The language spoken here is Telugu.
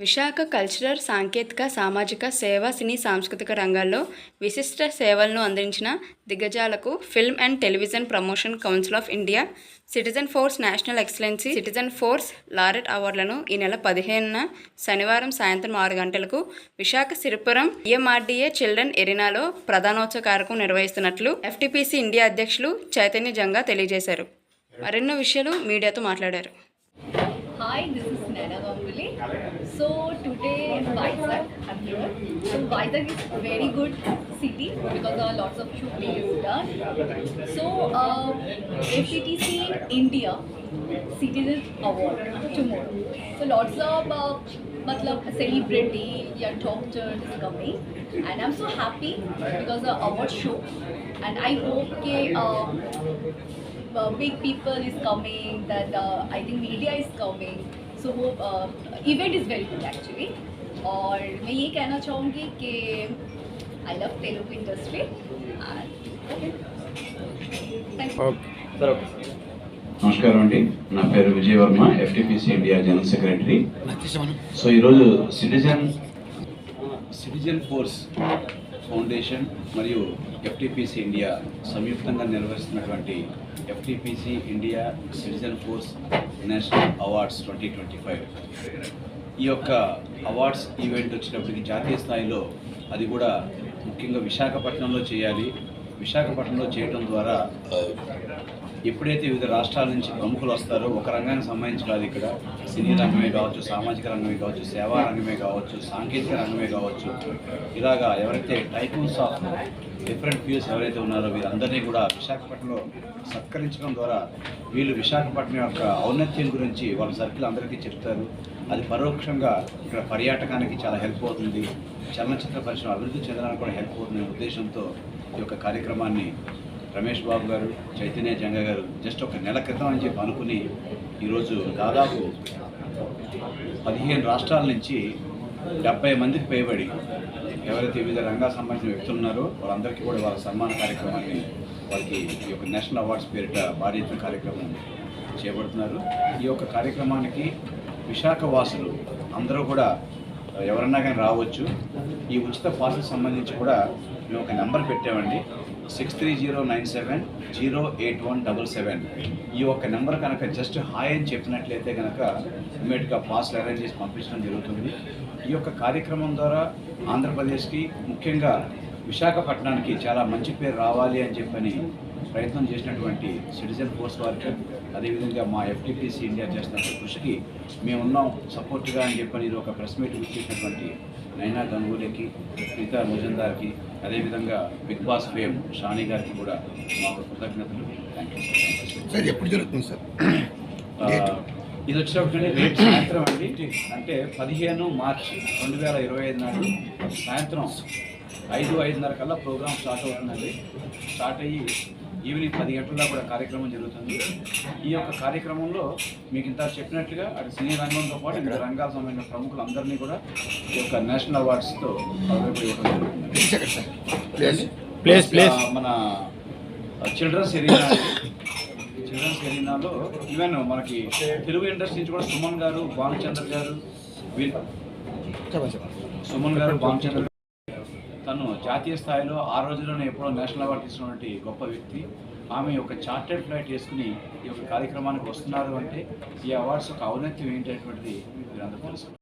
విశాఖ కల్చరల్ సాంకేతిక సామాజిక సేవ సినీ సాంస్కృతిక రంగాల్లో విశిష్ట సేవలను అందించిన దిగ్గజాలకు film and television promotion council of India citizen force national excellency citizen force laureate అవార్డులను ఈ నెల పదిహేనున శనివారం సాయంత్రం ఆరు గంటలకు విశాఖ సిరిపురం ఈఎంఆర్డీఏ చిల్డ్రన్ ఎరినాలో ప్రధానోత్సవ కార్యక్రమం నిర్వహిస్తున్నట్లు ఎఫ్టీపీసీ ఇండియా అధ్యక్షులు చైతన్య జంగా తెలియజేశారు. మరెన్నో విషయాలు మీడియాతో మాట్లాడారు. Hi this So today Vizag, I'm here. So Vizag is very good city because there are lots of shooting is done. So uh, FTTC India Citizen Award tomorrow. So lots of uh, matlab celebrity या doctors is coming and I'm so happy because the award show and I hope कि uh, uh, big people is coming, that uh, I think media is coming. So hope uh, event is very good actually. और मैं ये कहना चाहूँगी कि I love Telugu industry thank you నమస్కారం అండి నా పేరు Vijayavarma FTPC India general secretary so ఈరోజు సిటిజన్ సిటిజన్ ఫోర్స్ ఫౌండేషన్ మరియు ఎఫ్టిపిసి ఇండియా సంయుక్తంగా నిర్వహిస్తున్నటువంటి FTPC India citizen force national awards twenty twenty five ఈ యొక్క అవార్డ్స్ ఈవెంట్ వచ్చినప్పటికి జాతీయ స్థాయిలో అది కూడా ముఖ్యంగా విశాఖపట్నంలో చేయాలి. విశాఖపట్నంలో చేయడం ద్వారా ఎప్పుడైతే వివిధ రాష్ట్రాల నుంచి ప్రముఖులు వస్తారో ఒక రంగానికి సంబంధించి కాదు ఇక్కడ సినీ రంగమే కావచ్చు సామాజిక రంగమే కావచ్చు సేవా రంగమే కావచ్చు సాంకేతిక రంగమే కావచ్చు. ఇలాగా ఎవరైతే టైకూన్స్ ఆఫ్ డిఫరెంట్ ఫీల్డ్స్ ఎవరైతే ఉన్నారో వీరందరినీ కూడా విశాఖపట్నంలో సత్కరించడం ద్వారా వీళ్ళు విశాఖపట్నం యొక్క ఔన్నత్యం గురించి వాళ్ళ సర్కిల్ అందరికీ చెప్తారు. అది పరోక్షంగా ఇక్కడ పర్యాటకానికి చాలా హెల్ప్ అవుతుంది. చలనచిత్ర పరిశ్రమ అభివృద్ధి చెందడానికి కూడా హెల్ప్ అవుతుంది ఉద్దేశంతో ఈ యొక్క కార్యక్రమాన్ని రమేష్ బాబు గారు చైతన్య జంగ గారు జస్ట్ ఒక నెల క్రితం అని చెప్పి అనుకుని ఈరోజు దాదాపు పదిహేను రాష్ట్రాల నుంచి డెబ్బై మందికి పైబడి ఎవరైతే వివిధ రంగాల సంబంధించిన వ్యక్తులు ఉన్నారో వాళ్ళందరికీ కూడా వాళ్ళ సన్మాన కార్యక్రమాన్ని వాళ్ళకి ఈ యొక్క నేషనల్ అవార్డ్స్ పేరిట భారీ కార్యక్రమం చేపడుతున్నారు. ఈ యొక్క కార్యక్రమానికి విశాఖ వాసులు అందరూ కూడా ఎవరన్నా కానీ రావచ్చు. ఈ ఉచిత పాసులకు సంబంధించి కూడా మేము ఒక నెంబర్ పెట్టామండి. Six three zero nine seven zero eight one double seven ఈ ఒక్క నెంబర్ కనుక జస్ట్ హాయ్ అని చెప్పినట్లయితే కనుక ఇమీడియట్గా పాస్లు అరేంజ్ చేసి పంపించడం జరుగుతుంది. ఈ యొక్క కార్యక్రమం ద్వారా ఆంధ్రప్రదేశ్కి ముఖ్యంగా విశాఖపట్నానికి చాలా మంచి పేరు రావాలి అని చెప్పని ప్రయత్నం చేసినటువంటి సిటిజన్ ఫోర్స్ వారికి అదేవిధంగా మా ఎఫ్టీపీసీ ఇండియా చేస్తున్న కృషికి మేమున్నాం. సపోర్ట్గా అని చెప్పని ఇది ఒక ప్రెస్ మీట్ ఇచ్చేసినటువంటి నైనా గంగూలీకి ప్రీతా ముజందార్కి అదేవిధంగా బిగ్ బాస్ ఫేమ్ షానీ గారికి కూడా మాకు కృతజ్ఞతలు. థ్యాంక్ యూ సార్ ఎప్పుడు జరుగుతుంది సార్? ఇది వచ్చినప్పుడు రేపు సాయంత్రం అండి. అంటే పదిహేను మార్చి రెండు వేల ఇరవై ఐదు నాడు సాయంత్రం ఐదు ఐదున్నర కల్లా ప్రోగ్రామ్ స్టార్ట్ అవుతుందండి. స్టార్ట్ అయ్యి ఈవినింగ్ పది గంటల కూడా కార్యక్రమం జరుగుతుంది. ఈ యొక్క కార్యక్రమంలో మీకు ఇంత చెప్పినట్లుగా అటు సినీ రంగంతో పాటు వివిధ రంగాలకు సంబంధించిన ప్రముఖులందరినీ కూడా ఈ యొక్క నేషనల్ అవార్డ్స్తో మన చిల్డ్రన్స్ ఎరీనా చిల్డ్రన్స్ ఎరీనాలో ఈవెన్ మనకి తెలుగు ఇండస్ట్రీ నుంచి కూడా సుమన్ గారు భానుచంద్ర గారు సుమన్ గారు భానుచంద్ర తను జాతీయ స్థాయిలో ఆ రోజుల్లోనే ఎప్పుడో నేషనల్ అవార్డు తీసుకున్నటువంటి గొప్ప వ్యక్తి. ఆమె ఒక చార్టెడ్ ఫ్లైట్ చేసుకుని ఈ యొక్క కార్యక్రమానికి వస్తున్నారు అంటే ఈ అవార్డ్స్ యొక్క ఔన్నత్యం ఏంటనేటువంటిది అందరూ తెలుసు